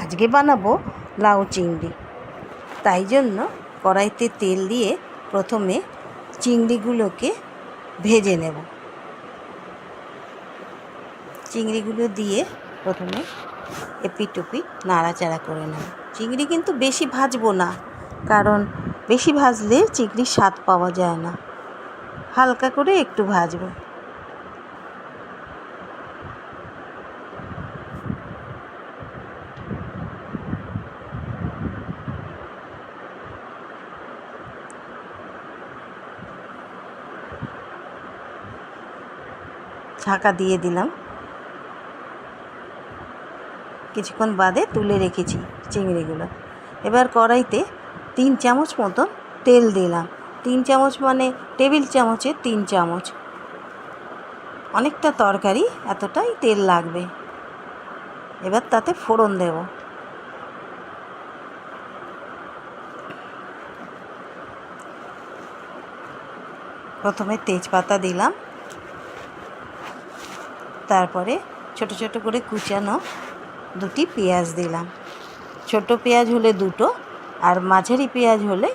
আজকে বানাবো লাউ চিংড়ি। তাই জন্য কড়াইতে তেল দিয়ে প্রথমে চিংড়িগুলোকে ভেজে নেব। চিংড়িগুলো দিয়ে প্রথমে এপিট ওপিট নাড়াচাড়া করে নেব। চিংড়ি কিন্তু বেশি ভাজবো না, কারণ বেশি ভাজলে চিংড়ির স্বাদ পাওয়া যায় না। হালকা করে একটু ভাজবো। ঢাকা দিয়ে দিলাম। কিছুক্ষণ বাদে তুলে রেখেছি চিংড়িগুলো। এবার কড়াইতে তিন চামচ মতো তেল দিলাম। তিন চামচ মানে টেবিল চামচে তিন চামচ। অনেকটা তরকারি এতটাই তেল লাগবে। এবার তাতে ফোড়ন দেব। প্রথমে তেজপাতা দিলাম। তারপরে ছোট ছোট করে কুচানো দুটি পেঁয়াজ দিলাম। ছোট পেঁয়াজ হলে দুটো আর মাঝারি পেঁয়াজ হলে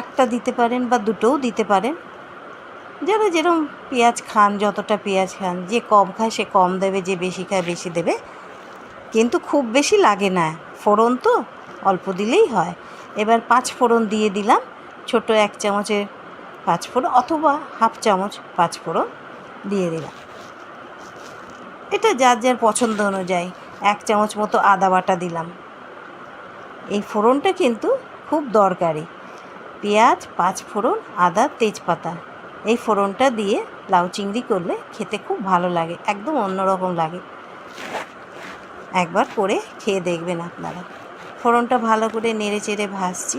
একটা দিতে পারেন বা দুটোও দিতে পারেন। যারা যেরকম পেঁয়াজ খান, যতটা পেঁয়াজ খান, যে কম খায় সে কম দেবে, যে বেশি খায় বেশি দেবে। কিন্তু খুব বেশি লাগে না, ফোড়ন তো অল্প দিলেই হয়। এবার পাঁচ ফোড়ন দিয়ে দিলাম, ছোট এক চামচের পাঁচ ফোড়ন অথবা হাফ চামচ পাঁচ ফোড়ন। দিয়ে দিলাম। এটা যার যার পছন্দ অনুযায়ী এক চামচ মতো আদা বাটা দিলাম। এই ফোড়নটা কিন্তু খুব দরকারি। পেঁয়াজ, পাঁচ ফোড়ন, আদা, তেজপাতা। এই ফোড়নটা দিয়ে লাউ চিংড়ি করলে খেতে খুব ভালো লাগে, একদম অন্যরকম লাগে। একবার করে খেয়ে দেখবেন আপনারা। ফোড়নটা ভালো করে নেড়ে চেড়ে ভাজছি।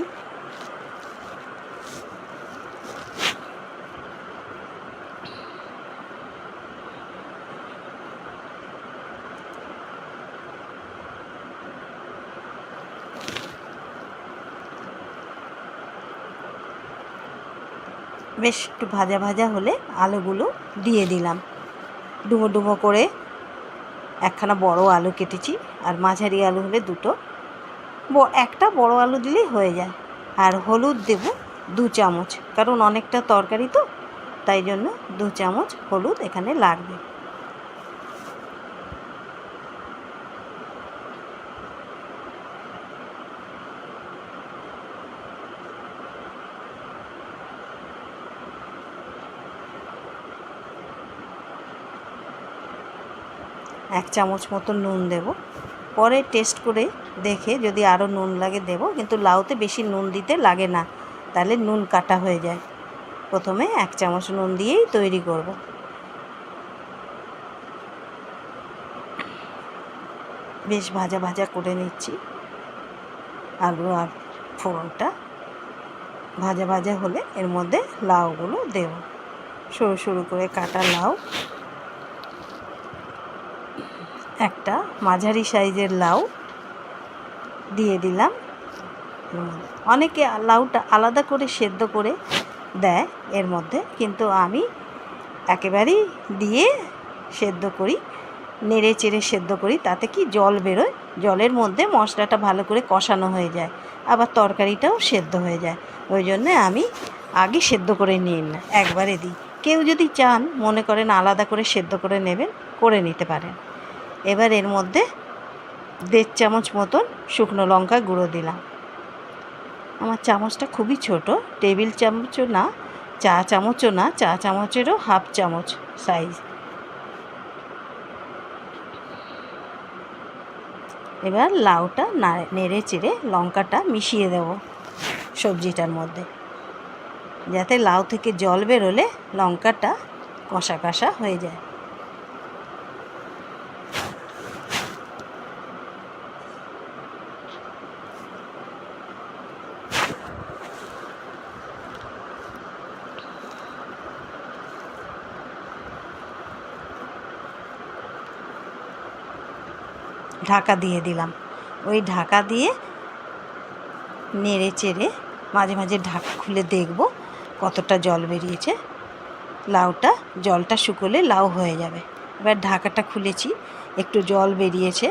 বেশ একটু ভাজা ভাজা হলে আলুগুলো দিয়ে দিলাম। ডুবো ডুবো করে একখানা বড় আলু কেটেছি আর মাঝারি আলু হলে দুটো। একটা বড় আলু দিলেই হয়ে যায়। আর হলুদ দেব দু চামচ, কারণ অনেকটা তরকারি তো, তাই জন্য দু চামচ হলুদ এখানে লাগবে। এক চামচ মতো নুন দেব। পরে টেস্ট করে দেখে যদি আরও নুন লাগে দেব, কিন্তু লাউতে বেশি নুন দিতে লাগে না, তাহলে নুন কাটা হয়ে যায়। প্রথমে এক চামচ নুন দিয়েই তৈরি করব। বেশ ভাজা ভাজা করে নিচ্ছি। আলু আর ফোড়নটা ভাজা ভাজা হলে এর মধ্যে লাউগুলো দেব। সরু সরু করে কাটা লাউ। একটা মাঝারি সাইজের লাউ দিয়ে দিলাম। অনেকে লাউটা আলাদা করে সেদ্ধ করে দেয় এর মধ্যে, কিন্তু আমি একেবারেই দিয়ে সেদ্ধ করি, নেড়ে চেড়ে সেদ্ধ করি, তাতে কি জল বেরোয়? জলের মধ্যে মশলাটা ভালো করে কষানো হয়ে যায়, আবার তরকারিটাও সেদ্ধ হয়ে যায়। ওই জন্যে আমি আগে সেদ্ধ করে নিই না, একবারে দিই। কেউ যদি চান, মনে করেন আলাদা করে সেদ্ধ করে নেবেন করে নিতে পারেন। এবার এর মধ্যে দেড় চামচ মতন শুকনো লঙ্কা গুঁড়ো দিলাম। আমার চামচটা খুবই ছোট, টেবিল চামচও না, চা চামচও না, চা চামচেরও হাফ চামচ সাইজ। এবার লাউটা নেড়ে চেড়ে লঙ্কাটা মিশিয়ে দেব সবজিটার মধ্যে। যাতে লাউ থেকে জল বেরোলে লঙ্কাটা কষা কষা হয়ে যায়। ঢাকা দিয়ে দিলাম। ওই ঢাকা দিয়ে নেড়ে চেড়ে মাঝে মাঝে ঢাকা খুলে দেখব কতটা জল বেরিয়েছে। লাউটা, জলটা শুকোলে লাউ হয়ে যাবে। এবার ঢাকাটা খুলেছি, একটু জল বেরিয়েছে।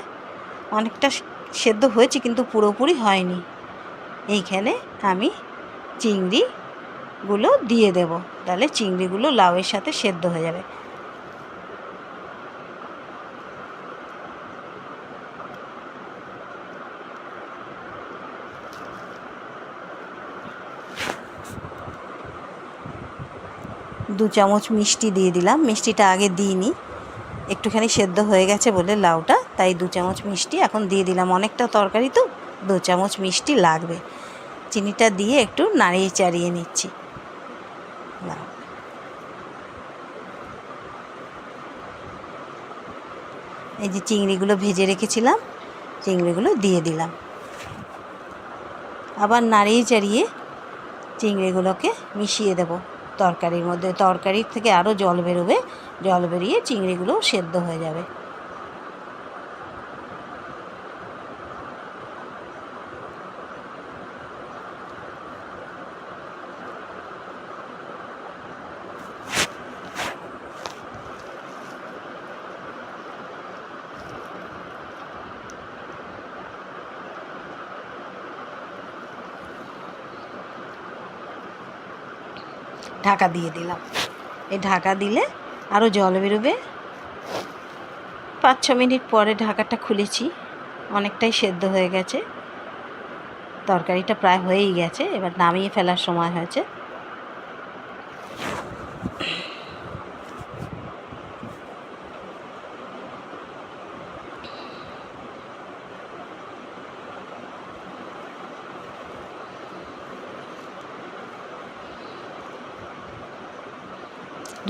অনেকটা সেদ্ধ হয়েছে কিন্তু পুরোপুরি হয়নি। এইখানে আমি চিংড়িগুলো দিয়ে দেব। তাহলে চিংড়িগুলো লাউয়ের সাথে সেদ্ধ হয়ে যাবে। দু চামচ মিষ্টি দিয়ে দিলাম। মিষ্টিটা আগে দিইনি। একটুখানি সেদ্ধ হয়ে গেছে বলে লাউটা, তাই দু চামচ মিষ্টি এখন দিয়ে দিলাম। অনেকটা তরকারি তো, দু চামচ মিষ্টি লাগবে। চিনিটা দিয়ে একটু নাড়িয়ে চাড়িয়ে নিচ্ছি। লাউ। এই যে চিংড়িগুলো ভেজে রেখেছিলাম, চিংড়িগুলো দিয়ে দিলাম। আবার নাড়িয়ে চাড়িয়ে চিংড়িগুলোকে মিশিয়ে দেব। তরকারির মধ্যে তরকারির থেকে আরও জল বেরোবে জল বেরিয়ে চিংড়িগুলো সেদ্ধ হয়ে যাবে। ঢাকা দিয়ে দিলাম। এই ঢাকা দিলে আরও জল বেরোবে। পাঁচ ছ মিনিট পরে ঢাকাটা খুলেছি। অনেকটাই সেদ্ধ হয়ে গেছে। তরকারিটা প্রায় হয়েই গেছে, এবার নামিয়ে ফেলার সময় হয়েছে।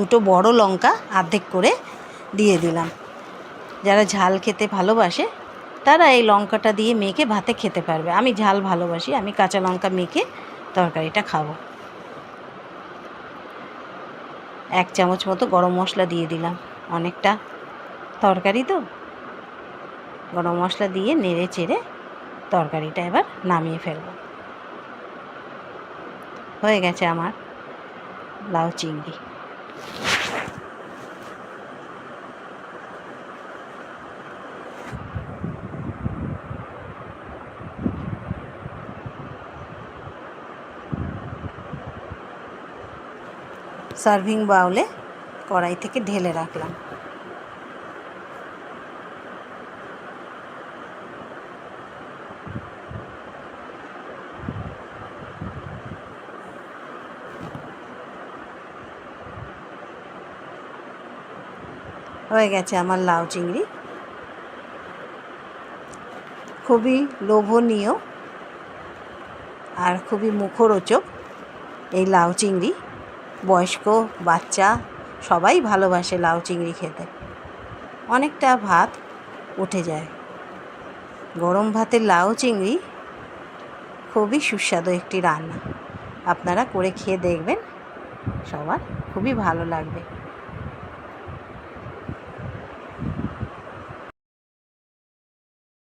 দুটো বড় লঙ্কা অর্ধেক করে দিয়ে দিলাম। যারা ঝাল খেতে ভালোবাসে, তারা এই লঙ্কাটা দিয়ে মেখে ভাতে খেতে পারবে। আমি ঝাল ভালোবাসি, আমি কাঁচা লঙ্কা মেখে তরকারিটা খাব। এক চামচ মতো গরম মশলা দিয়ে দিলাম। অনেকটা তরকারি তো। গরম মশলা দিয়ে নেড়ে চেড়ে তরকারিটা এবার নামিয়ে ফেলব। হয়ে গেছে আমার লাউ চিংড়ি। সার্ভিং বাউলে কড়াই থেকে ঢেলে রাখলাম। হয়ে গেছে আমার লাউ চিংড়ি। খুবই লোভনীয় আর খুবই মুখরোচক এই লাউ চিংড়ি। বয়স্ক, বাচ্চা, সবাই ভালোবাসে লাউ চিংড়ি খেতে। অনেকটা ভাত উঠে যায়। গরম ভাতের লাউ চিংড়ি খুবই সুস্বাদু একটি রান্না। আপনারা করে খেয়ে দেখবেন, সবার খুবই ভালো লাগবে।